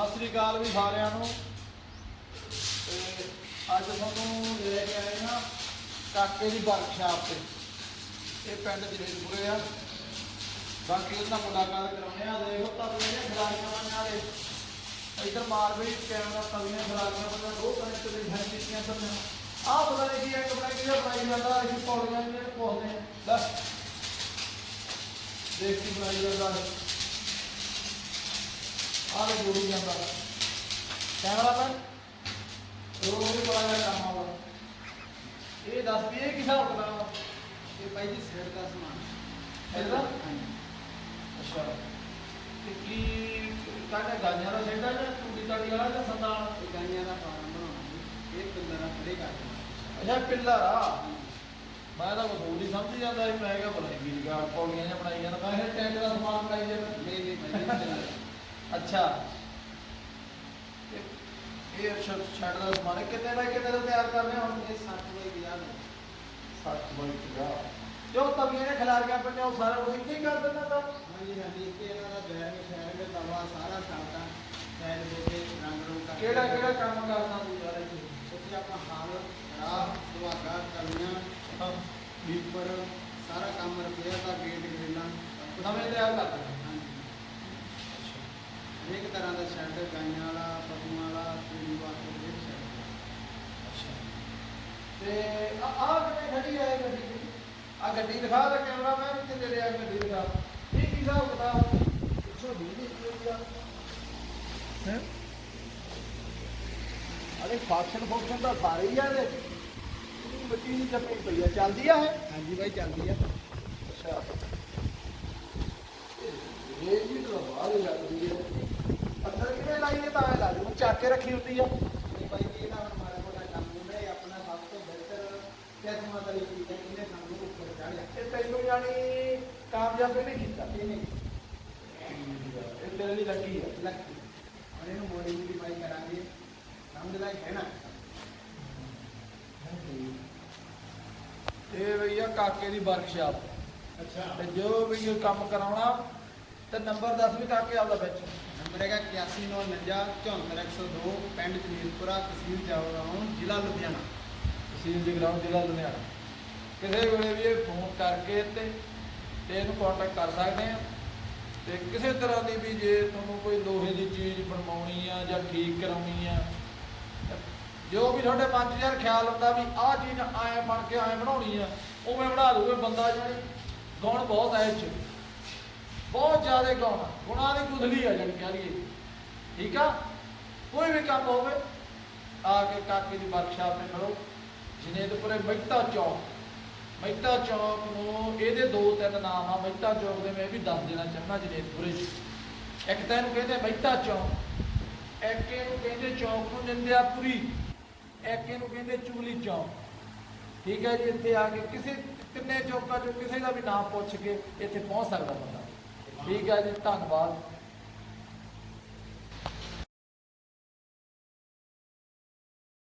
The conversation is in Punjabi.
ਸਤਿ ਸ੍ਰੀ ਅਕਾਲ ਵੀ ਸਾਰਿਆਂ ਨੂੰ। ਤੇ ਅੱਜ ਤੁਹਾਨੂੰ ਲੈ ਕੇ ਆਏ ਹਾਂ ਕਾਕੇ ਦੀ ਵਰਕਸ਼ਾਪ ਤੇ। ਇਹ ਪਿੰਡ ਜਰੇਦਪੁਰੇ ਆ। ਬਾਕੀ ਉਹਦਾ ਮੁਲਾਕਾਤ ਕਰਾਉਣੇ ਆ ਦੇਖੋ ਤਾਂ ਇਹਨੇ ਖਿਡਾਰੀਆਂ ਨਾਲੇ ਇਧਰ ਮਾਰ ਵੀ ਕੈਮਰਾ ਤਵੀਆਂ ਖਿਡਾਰੀਆਂ ਬੰਦਾ ਦੋ ਕਨੈਕਟ ਦੇ ਘਰ ਕੀਤੀਆਂ ਸਭ ਨੇ। ਪਤਾ ਨਹੀਂ ਕੀ ਹੈ ਕਪੜਾ ਕਿਹੜਾ ਬਣਾਈ ਜਾਂਦਾ ਅਸੀਂ ਪੌੜੀਆਂ ਜਿਹੜੇ ਪੌਦੇ ਆ ਦੇਖ ਕੀ ਬਣਾਈ ਜਾਂਦਾ ਆਹ ਲੈ ਜੋੜੀ ਜਾਂਦਾ ਕੈਮਰਾਮੈਨ ਉਹ ਵੀ ਬੜਾ ਜਿਹਾ ਕੰਮ ਆਵਾ ਇਹ ਦੱਸ ਵੀ ਇਹ ਕਿਸਾ ਹੁੰਦਾ ਇਹ ਬਾਈ ਜੀ ਸਿਰ ਦਾ ਸਮਾਨ। ਇਹਦਾ ਅੱਛਾ। ਤੇ ਕੀ ਕਾਹਦਾ ਗਾਈਆਂ ਦਾ ਸੈਂਟਰ ਜਾਂ ਟੂਟੀ ਤਾੜੀ ਵਾਲਾ ਜਾਂ ਇਹ ਗਾਈਆਂ ਦਾ ਫਾਰਮ ਬਣਾਉਣਾ ਇਹ ਪਿੱਲਰਾਂ ਖੜੇ ਕਰ ਅੱਛਾ ਪਿੱਲਰ ਆ? ਮੈਂ ਤਾਂ ਵਸੂਲ ਨਹੀਂ ਸਮਝ ਜਾਂਦਾ। ਮੈਂ ਕਿਹਾ ਬਣਾ ਕੀ ਰਿਗਾਰਡ ਪੌੜੀਆਂ ਜਾਂ ਬਣਾਈ ਜਾਂਦਾ ਮੈਂ ਕਿਹਾ ਟੈਂਟ ਦਾ ਸਮਾਨ ਬਣਾਈ ਜਾਂਦਾ ਨਹੀਂ ਨਹੀਂ ਪਿੱਲਰ। ਅੱਛਾ। ਇਹ- ਇਹ ਅੱਛਾ ਛੱਡ ਦਾ ਸਮਾਨ। ਕਿੰਨੇ ਬਾਈ ਕਿੰਨੇ ਦਾ ਤਿਆਰ ਕਰਨੇ ਹੁਣ ਇਹ 60 ਬਾਈ 50 ਨੇ। 60 ਬਾਈ 50 ਜੋ ਤਵੀਆਂ ਨੇ ਖਿਲਾਰ ਕੇ ਆਪਣੇ ਉਹ ਸਾਰਾ ਕੁਝ ਇੱਥੇ ਹੀ ਕਰ ਦਿੰਦਾ ਤਾਂ। ਹਾਂਜੀ ਹਾਂਜੀ। ਇੱਥੇ ਇਹਨਾਂ ਦਾ ਬੈਗ ਸ਼ਹਿਰ ਦੇ ਤਵਾ ਸਾਰਾ ਸਾਡਾ ਸੈਲ ਦੇ ਕੇ ਰੰਗ ਰੰਗ ਕਰਕੇ। ਕਿਹੜਾ ਕਿਹੜਾ ਕੰਮ ਕਰਨਾ ਤੂੰ ਯਾਰ ਇੱਥੇ? ਉੱਥੇ ਆਪਾਂ ਹਾਲ ਰਾਹ ਸੁਹਾਗਾ ਕਲੀਆਂ ਹਾਂ। ਲੀਪਰ ਸਾਰਾ ਕੰਮ ਰਿਪੇਅਰ ਦਾ ਗੇਟ ਗ੍ਰਿਲਾਂ। ਨਵੇਂ ਤਿਆਰ ਕਰ ਦਿੰਦਾ ਹਾਂਜੀ ਹਰੇਕ ਤਰ੍ਹਾਂ ਦਾ ਸ਼ੈੱਡ ਗਾਈਆਂ ਵਾਲਾ ਪਸ਼ੂਆਂ ਵਾਲਾ ਪੂਰੀ ਵਾਸਤੇ ਹਰੇਕ ਸ਼ੈੱਡ ਤੇ ਆ ਆ ਕਿਵੇਂ ਖੜੀ ਹੈ ਇਹ ਗੱਡੀ ਆ ਗੱਡੀ ਦਿਖਾ ਦਾ ਕੈਮਰਾ ਮੈਂ ਵੀ ਤੇ ਲਿਆ ਗੱਡੀ ਦਿਖਾ ਇਹ ਕੀ ਹਿਸਾਬ ਕਿਤਾਬ? ਪਿੱਛੋਂ ਢੀਲੀ ਕੀ ਹੈ? ਅਰੇ ਫਾਕਸ਼ਨ ਫਾਕਸ਼ਨ ਦਾ ਸਾਰੇ ਹੀ ਆ ਦੇ ਬੱਚੀ ਦੀ ਚੱਪੀ ਪਈ ਆ। ਚੱਲਦੀ ਆ ਇਹ? ਹਾਂਜੀ ਬਾਈ ਚੱਲਦੀ ਆ। ਅੱਛਾ। ਇਹ ਵੀ ਤਾਂ ਬਾਹਰ ਹੀ ਲੱਗਦੀ ਹੈ ਲਾਈ ਹੈ ਤਾਂ ਐ ਲਾ ਦੂੰ ਚੱਕ ਕੇ ਰੱਖੀ ਹੁੰਦੀ ਆ। ਨਹੀਂ ਬਾਈ ਜੀ ਇਹਦਾ ਹੁਣ ਮਾੜਾ ਮੋਟਾ ਕੰਮ ਹੁੰਦਾ ਹੈ ਆਪਣਾ ਸਭ ਤੋਂ ਬਿਹਤਰ ਕਿਸਮਤ ਵਾਲੀ ਚੀਜ਼ ਹੈ ਇਹਨੇ ਸਾਨੂੰ ਉੱਪਰ ਚਾੜਿਆ ਇਹ ਤੈਨੂੰ ਜਾਣੀ ਕਾਮਯਾਬ ਨਹੀਂ ਕੀਤਾ। ਇਹ ਨਹੀਂ। ਇਹ ਤੇਰੇ ਲਈ ਲੱਕੀ ਹੈ ਲੱਕੀ। ਔਰ ਇਹਨੂੰ ਮੋਡੀਫਾਈ ਕਰਾਂਗੇ। ਸਮਝ ਲੈ ਕਹਿਣਾ ਇਹ ਭਈਆ ਕਾਕੇ ਦੀ ਵਰਕਸ਼ਾਪ ਅੱਛਾ। ਤੇ ਜੋ ਵੀ ਇਹ ਕੰਮ ਕਰਾਉਣਾ ਤੇ ਨੰਬਰ ਦੱਸ ਵੀ ਕਾਕੇ ਆਪਦਾ ਵਿੱਚ। ਨੰਬਰ ਹੈਗਾ 8199 74102 ਪਿੰਡ ਜਮੀਲਪੁਰਾ ਤਹਿਸੀਲ ਜਾਵਰਾਉਂ ਜ਼ਿਲ੍ਹਾ ਲੁਧਿਆਣਾ। ਤਹਿਸੀਲ ਜਗਰਾਉਂ ਜ਼ਿਲ੍ਹਾ ਲੁਧਿਆਣਾ। ਕਿਸੇ ਵੇਲੇ ਵੀ ਇਹ ਫੋਨ ਕਰਕੇ ਤੇ ਤੇ ਇਹਨੂੰ ਕੰਟੈਕਟ ਕਰ ਸਕਦੇ ਆ। ਤੇ ਕਿਸੇ ਤਰ੍ਹਾਂ ਦੀ ਵੀ ਜੇ ਤੁਹਾਨੂੰ ਕੋਈ ਲੋਹੇ ਦੀ ਚੀਜ਼ ਬਣਵਾਉਣੀ ਆ ਜਾਂ ਠੀਕ ਕਰਾਉਣੀ ਆ ਜੋ ਵੀ ਤੁਹਾਡੇ ਮਨ 'ਚ ਯਾਰ ਖਿਆਲ ਹੁੰਦਾ ਵੀ ਆਹ ਚੀਜ਼ ਐਂ ਬਣ ਕੇ ਐਂ ਬਣਾਉਣੀ ਆ ਉਵੇਂ ਬਣਾ ਦੂਗੇ। ਬੰਦਾ ਜਿਹੜੀ ਗੁਣ ਬਹੁਤ ਹੈ ਇਹ 'ਚ ਬਹੁਤ ਜ਼ਿਆਦਾ ਗੁਣ ਆ। ਦੀ ਗੁਦਲੀ ਆ ਜਿਹੜੀ ਕਹਿ ਲਈਏ। ਠੀਕ ਆ? ਕੋਈ ਵੀ ਕੰਮ ਹੋਵੇ, ਆ ਕੇ ਕਾਕੇ ਦੀ ਵਰਕਸ਼ਾਪ ਤੇ ਮਿਲੋ ਜਨੇਦਪੁਰੇ ਮਹਿਤਾ ਚੌਕ ਮਹਿਤਾ ਚੌਕ ਨੂੰ ਇਹਦੇ ਦੋ ਤਿੰਨ ਨਾਮ ਆ। ਮਹਿਤਾ ਚੌਕ ਦੇ ਮੈਂ ਇਹ ਵੀ ਦੱਸ ਦੇਣਾ ਚਾਹੁੰਦਾ ਜਨੇਦਪੁਰੇ 'ਚ। ਇੱਕ ਤਾਂ ਇਹਨੂੰ ਕਹਿੰਦੇ ਮਹਿਤਾ ਚੌਕ, ਇੱਕ ਇਹਨੂੰ ਕਹਿੰਦੇ ਚੌਕ ਨੂੰ ਨਿੰਦਿਆਪੁਰੀ, ਇੱਕ ਇਹਨੂੰ ਕਹਿੰਦੇ ਚੂਲੀ ਚੌਕ। ਠੀਕ ਹੈ ਜੀ, ਇੱਥੇ ਆ ਕੇ ਕਿਸੇ ਤਿੰਨੇ ਚੌਕਾਂ ਚੋਂ ਕਿਸੇ ਦਾ ਵੀ ਨਾਮ ਪੁੱਛ ਕੇ ਇੱਥੇ ਪਹੁੰਚ ਸਕਦਾ ਬੰਦਾ। ਠੀਕ ਹੈ ਜੀ ਧੰਨਵਾਦ।